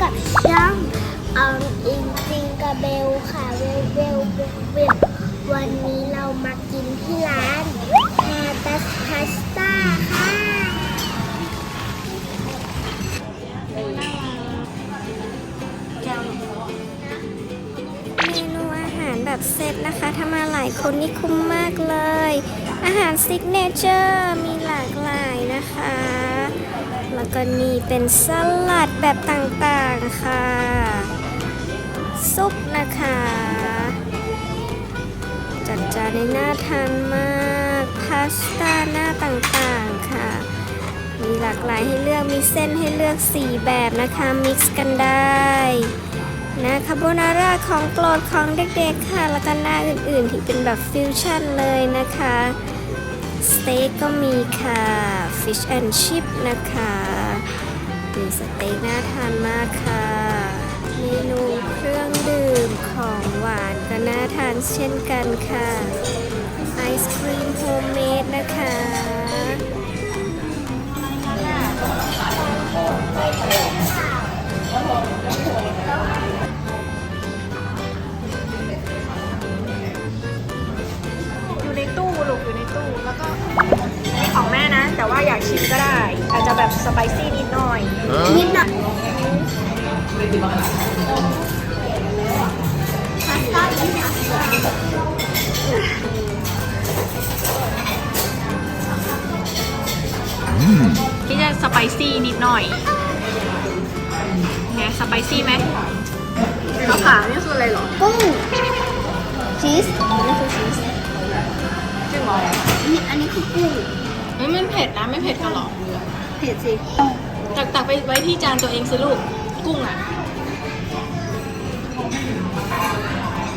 กับช่องอองอิงจิงกระเบลค่ะเวลเวลเวลวันนี้เรามากินที่ร้านฮาตัสพาสต้าค่ะเมนูอาหารแบบเซตนะคะถ้ามาหลายคนนี่คุ้มมากเลย อาหารซิกเนเจอร์มีหลากหลายนะคะ แล้วก็นี่เป็นสลัดแบบต่างๆค่ะ ซุปนะคะ จัดจานในน่าทานมากพาสต้าหน้าต่างๆค่ะ มีหลากหลายให้เลือกมีเส้นให้เลือก 4 แบบนะคะ มิกซ์กันได้นะคาโบนาร่าของโปรดของเด็กๆค่ะ แล้วก็หน้าอื่นๆที่เป็นแบบฟิวชั่นเลยนะคะ สเต็กก็มีค่ะฟิชแอนชิพนะคะมีสเต็กน่าทานมากค่ะ เมนูเครื่องดื่มของหวานก็น่าทานเช่นกันค่ะไอศครีมโฮมเมดนะคะ นิดหน่อย นิดหน่อยพาสต้าที่ไหนที่จะสไปซี่นิดหน่อยไงสไปซี่ไหมข้าวขานี่คืออะไรหรอ กุ้งชีสนี่คือชีสจริงเหรออันนี้อันนี้คือกุ้งไม่มันเผ็ดนะ ไม่เผ็ดกันหรอ เผ็ดสิ ตักตักไปไว้ที่จานตัวเองสิลูก กุ้งอะ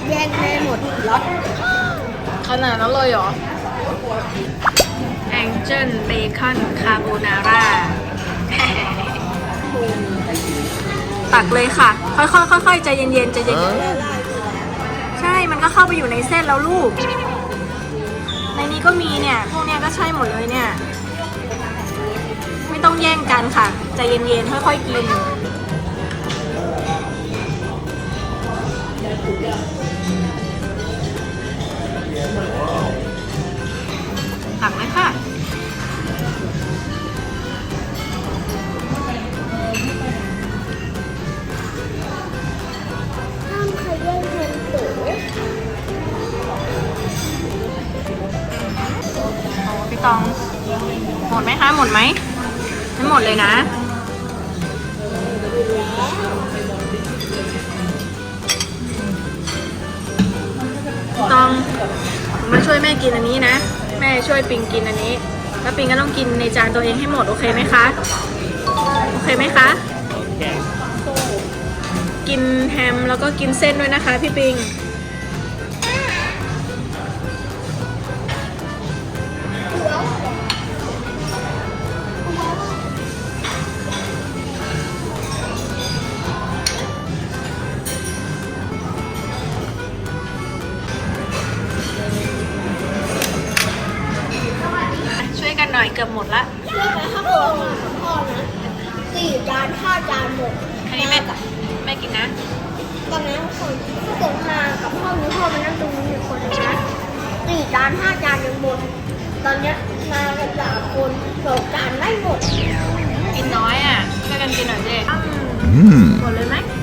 แยกได้หมดล็อตขนาดนั้นเลยเหรอ Angel Bacon Carbonara ตักเลยค่ะ ค่อยๆค่อยๆใจเย็นๆใจเย็นๆใช่ มันก็เข้าไปอยู่ในเส้นแล้วลูก ในนี้ก็มีเนี่ย พวกเนี้ยก็ใช่หมดเลยเนี่ยไม่ต้อง แย่งกันค่ะใจเย็นๆค่อยๆกินตักเลยค่ะห้ามขย่งแทนตูพี่ตอง หมดไหมคะ หมดไหม ไม่หมดเลยนะพี่ตองมาช่วยแม่กินอันนี้นะ แม่ช่วยปิงกินอันนี้ แล้วปิงก็ต้องกินในจานตัวเองให้หมด โอเคไหมคะ โอเคไหมคะ กินแฮมแล้วก็กินเส้นด้วยนะคะ พี่ปิง กันหน่อยเกือบหมดละช่วยไปข้าวโพดมากับพ่อนะสี่จานห้าจานหมดอันนี้แม่แม่กินนะ ตอนนั้นคนถ้าเกิดมากับพ่อมีพ่อมานั่งตรงนี้หนึ่งคนนะสี่จานห้าจานยังหมด ตอนเนี้ยมากันสามคนสองจานไม่หมด กินน้อยอะช่วยกันกินหน่อยสิหมดเลยไหมหม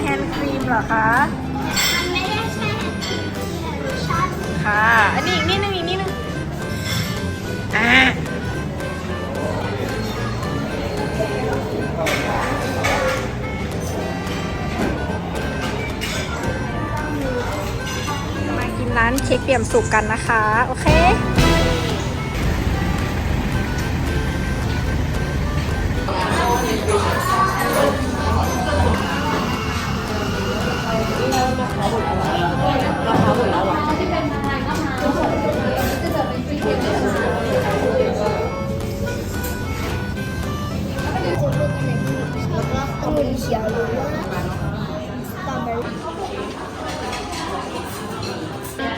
แฮนด์ครีมเหรอคะมันไม่ได้แค่ชั่นค่ะ อันนี้อีกนิดนึงอีกนิดนึงอ่ามากินร้านเค้กเปียรียมสุกกันนะคะ โอเค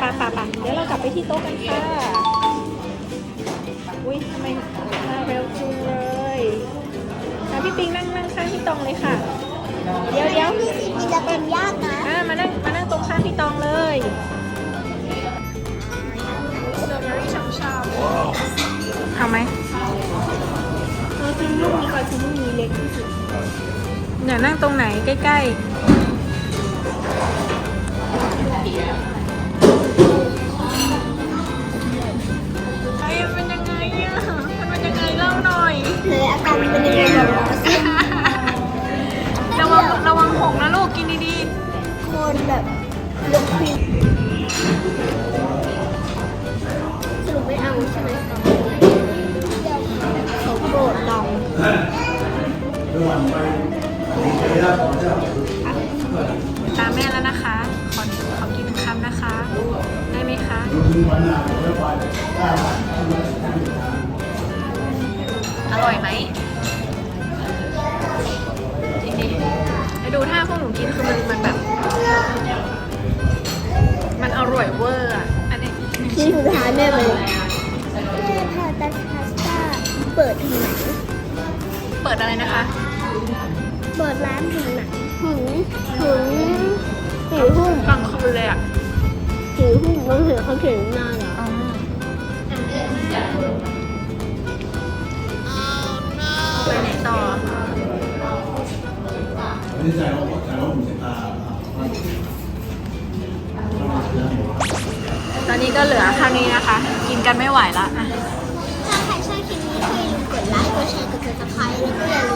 ป่ะป่ะป่ะเดี๋ยวเรากลับไปที่โต๊ะกันค่ะ อุ้ยทำไมมาเร็วจังเลยค่ะพี่ปิงนั่งนั่งข้างพี่ตองเลยค่ะ เดี๋ยวเดี๋ยวมันจะเป็นยากนะอ่ามานั่งมานั่งตรงข้างพี่ตองเลยสตรอเบอรี่ชามๆเอาไหมเรากินลูกนี้ก่อนคือลูกนี้เล็กที่สุด เดี๋ยวนั่งตรงไหนใกล้ๆไอ้มันเป็นยังไงอะมันเป็นยังไงเล่าหน่อย เลยอาการเป็นยังไงบอกเราสิระวังระวังหกนะลูกกินดีคนแบบลงครีมสรุปไม่เอาใช่ไหมสตรอเบอรี่เขาโกรธเราๆ ตามแม่แล้วนะคะ ขอขอกินหนึ่งคำนะคะ ได้ไหมคะ อร่อยไหมจริงดิไปดูท่าพวกหนูกินคือมันมันแบบ มันอร่อยเวอร์อะอันนี้หนึ่งที่ชิ้นสุดท้ายแม่เลยแม่พาตัสพาสต้าเปิดถึงไหนเปิดอะไรนะคะ เปิดร้านถึงไหนถึงถึงสี่ทุ่มกลางคืนเลยอะสี่ทุ่มเราเห็นเขาเขียนหน้าเหรออ๋อไปไหนต่อตอนนี้ก็เหลือแค่นี้นะคะ กินกันไม่ไหวละถ้าใครชอบคลิปนี้ก็อย่าลืมกดไลค์กดแชร์กดติดตามแล้วก็อย่าลืม